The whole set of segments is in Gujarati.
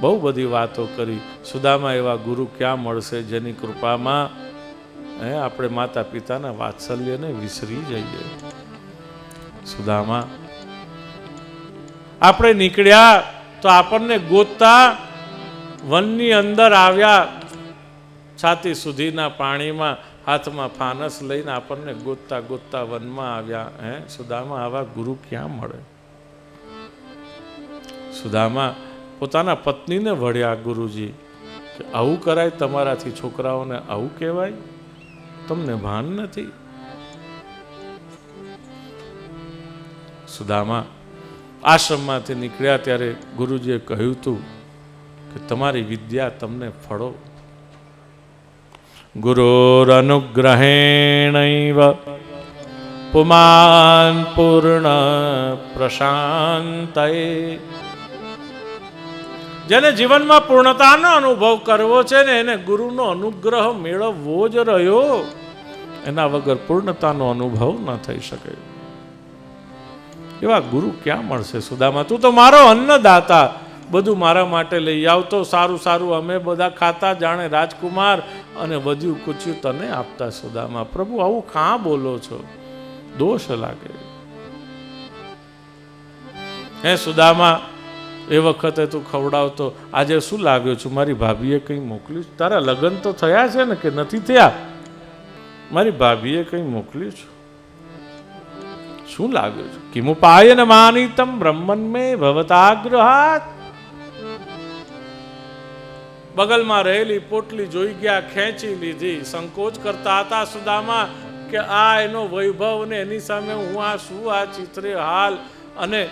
બહુ બધી વાતો કરી. સુદામા એવા ગુરુ ક્યાં મળશે? જેની કૃપામાં, હે, આપણે માતા પિતાના વાત્સલ્યને વિસરી જઈએ. સુદામા, આપણે નીકળ્યા તો આપણને ગોતતા વનની અંદર આવ્યા. છાતી સુધીના પાણીમાં હાથમાં ફાનસ લઈને આપણને ગોતતા ગોતતા વનમાં આવ્યા. હે, સુદામા, આવા ગુરુ ક્યાં મળે? સુદામા પોતાના પત્નીને વળ્યા ગુરુજી કે આવું કરાય તમારાથી છોકરાઓને આવું કહેવાય? તમને ભાન નથી? સુદામા આશ્રમમાંથી નીકળ્યા ત્યારે ગુરુજીએ કહ્યું હતું કે તમારી વિદ્યા તમને ફળો. ગુરોરનુગ્રહેણૈવ પુમાન પૂર્ણ પ્રશાંતયે જેને જીવનમાં પૂર્ણતાનો અનુભવ કરવો છે ને એને ગુરુનો અનુગ્રહ મેળવવો જ રહ્યો. એના વગર પૂર્ણતાનો અનુભવ ન થઈ શકે. એવા ગુરુ ક્યાં મળશે સુદામા? તું તો મારો અન્નદાતા. બધું મારા માટે લઈ આવતો સારું સારું, અમે બધા ખાતા જાણે રાજકુમાર અને વધ્યું કૂચ્યું તને આપતા સુદામા. પ્રભુ, આવું કાં બોલો છો? દોષ લાગે. હે સુદામા એ વખતે તું ખવડાવતો. આજે શું લાવ્યો છું? મારી ભાભીએ કંઈ મોકલ્યું તારા લગ્ન તો થયા છે ને કે નથી થયા? મારી ભાભીએ કંઈ મોકલ્યું છે? શું લાવ્યો છું? કિમુપાયન માનિતમ બ્રહ્મન મે ભવતાગ્રહાત. બગલમાં રહેલી પોટલી જોઈ ગયા, ખેંચી લીધી. સંકોચ કરતા હતા સુદામા કે આ એનો વૈભવ ને એની સામે હું આ શું આ ચિત્રે હાલ? અને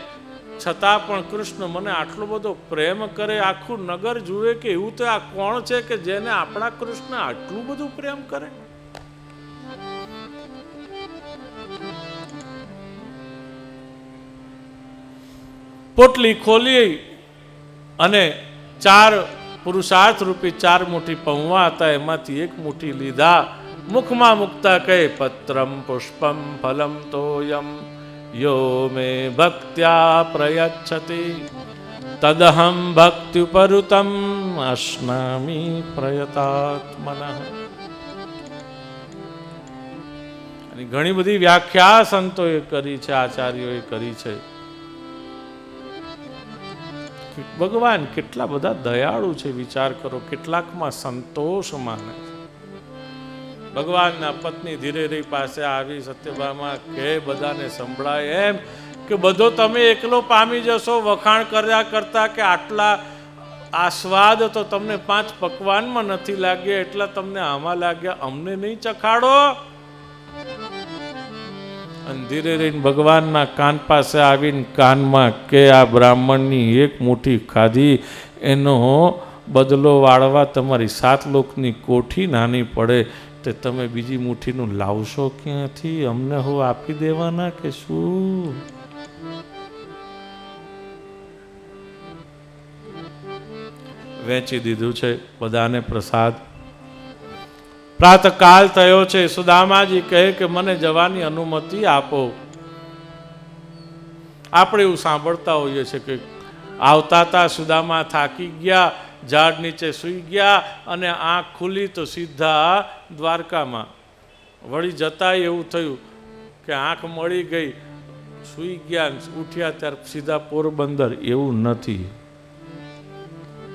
છતાં પણ કૃષ્ણ મને આટલો બધો પ્રેમ કરે, આખું નગર જુએ કે એવું તો આ કોણ છે કે જેને આપણા કૃષ્ણ આટલું બધું પ્રેમ કરે? પોટલી ખોલી અને ચાર પુરુષાર્થ રૂપી ચાર મુઠ્ઠી પૌવા હતા, એમાંથી એક મુઠ્ઠી લીધા. મુખમાં મુકતા કહે, પત્રમ પુષ્પમ ફલમ તોયમ. યો મે ભક્ત્યા પ્રયચ્છતિ તદહમ ભક્ત્યુપરુતમ અશ્નામી પ્રયતાત્મન અને ઘણી બધી વ્યાખ્યા સંતોએ કરી છે, આચાર્યોએ કરી છે. ભગવાન કેટલા બધા દયાળુ છે, વિચાર કરો, કેટલાકમાં સંતોષ માને છે. ભગવાનના પત્ની ધીરે રહી પાસે આવી સત્યભામાં કે બધાને સંભળાય એમ કે બધો તમે એકલો પામી જશો, વખાણ કર્યા કરતા કે આટલા આસ્વાદ તો તમને પાંચ પકવાનમાં નથી લાગ્યા, એટલા તમને આમાં લાગ્યા, અમને નહીં ચખાડો. અને ધીરે રહીને ભગવાનના કાન પાસે આવીને કાનમાં કે, આ બ્રાહ્મણની એક મુઠ્ઠી ખાધી, એનો બદલો વાળવા તમારી સાત લોકની કોઠી નાની પડે તે તમે બીજી મુઠ્ઠીનું લાવશો ક્યાંથી? અમને હું આપી દેવાના કે શું? વેચી દીધું છે બધાને પ્રસાદ. પ્રાતકાલ થયો છે, સુદામાજી કહે કે મને જવાની અનુમતિ આપો. આપણે એવું સાંભળતા હોઈએ છીએ કે આવતા હતા સુદામા થાકી ગયા ઝાડ નીચે સૂઈ ગયા અને આંખ ખુલી તો સીધા દ્વારકામાં. વળી જતા એવું થયું કે આંખ મળી ગઈ, સૂઈ ગયા ઉઠ્યા ત્યારે સીધા પોરબંદર. એવું નથી.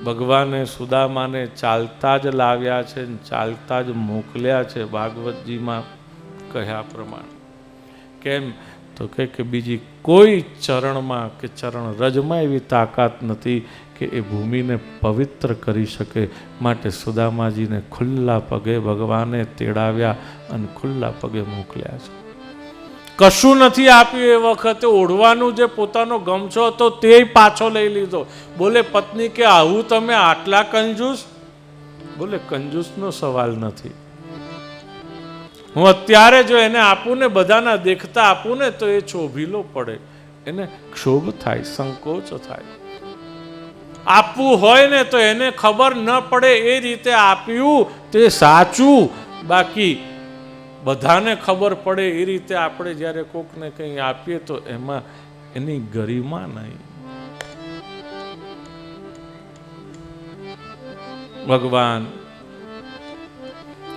ભગવાને સુદામાને ચાલતા જ લાવ્યા છે ચાલતા જ મોકલ્યા છે ભાગવતજીમાં કહ્યા પ્રમાણે. કેમ? તો કે કે બીજી કોઈ ચરણમાં કે ચરણ રજમાં એવી તાકાત નથી કે એ ભૂમિને પવિત્ર કરી શકે. માટે સુદામાજીને ખુલ્લા પગે ભગવાને તેડાવ્યા અને ખુલ્લા પગે મોકલ્યા છે. કશું નથી આપ્યું એ વખતે. ઓઢવાનું જે પોતાનો ગમછો હતો તે પાછો લઈ લીધો. બોલે, પત્ની કે આવું તમે આટલા કંજૂસ? બોલે, કંજૂસનો સવાલ નથી. હું અત્યારે જો એને આપું ને બધાના દેખતા આપું ને તો એ છોભીલો પડે. એને ક્ષોભ થાય, સંકોચ થાય. આપવું હોય ને તો એને ખબર ન પડે એ રીતે આપ્યું તે સાચું. બાકી બધાને ખબર પડે એ રીતે આપણે જ્યારે કોકને કંઈ આપીએ તો એમાં એની ગરિમા નહીં. ભગવાન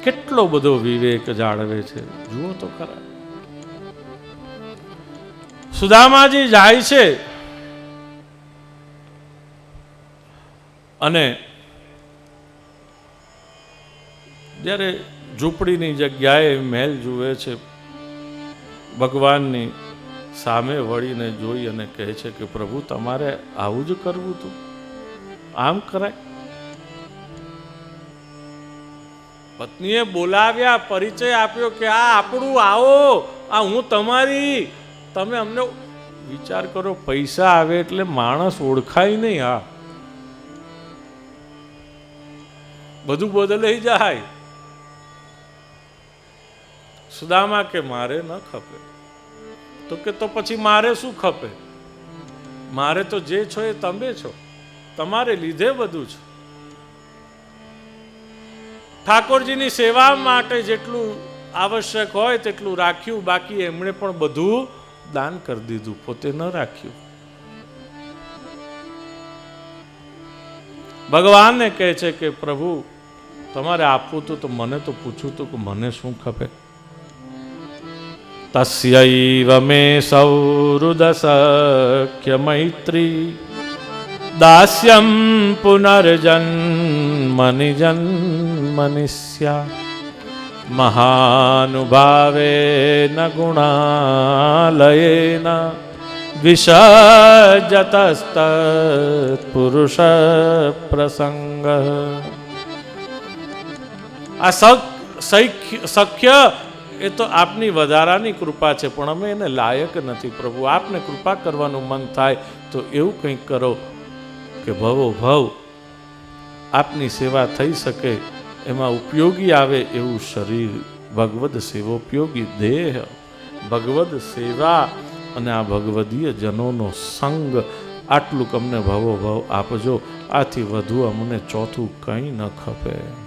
કેટલો બધો વિવેક જાળવે છે? જુઓ તો ખરા. સુદામાજી જાય છે અને જ્યારે ઝૂંપડીની જગ્યાએ મહેલ જુએ છે, ભગવાનની સામે વળીને જોઈ અને કહે છે કે, પ્રભુ, તમારે આવું જ કરવું હતું આમ કરાય? પત્નીએ બોલાવ્યા, પરિચય આપ્યો કે, આ આપણું આવો, આ હું તમારી. તમે અમને વિચાર કરો, પૈસા આવે એટલે માણસ ઓળખાય નહીં આ બધું બદલાઈ જાય. સુદામા કે, મારે ન ખપે. તો કે, તો પછી મારે શું ખપે? મારે તો જે છો એ તમે છો. તમારે લીધે બધું છે. ઠાકોરજીની સેવા માટે જેટલું આવશ્યક હોય તેટલું રાખ્યું, બાકી એમણે પણ બધું દાન કરી દીધું, પોતે ન રાખ્યું. ભગવાનને કહે છે કે, પ્રભુ, તમારે આપવું તું, તો મને તો પૂછવું તું કે મને શું ખપે? તસ્યૈવ મે સૌહૃદસખ્ય મૈત્રી દાસ્યમ પુનર્જન્મનિ જન્મનિષ્યા મહાનુભાવે ન ગુણાલયેન વિસર્જતસ્ત પુરુષ પ્રસંગ આ સખ સૈખ્ય સખ્ય એ તો આપની વધારાની કૃપા છે, પણ અમે એને લાયક નથી પ્રભુ. આપને કૃપા કરવાનું મન થાય તો એવું કંઈક કરો. કે ભવો ભવ, આપની સેવા થઈ શકે, એમાં ઉપયોગી આવે એવું શરીર. ભગવદ સેવોપયોગી દેહ, ભગવદ સેવા અને આ ભગવદીય જનોનો સંગ. આટલું અમને ભવો ભવ આપજો. આથી વધુ અમને ચોથું કંઈ ન ખપે.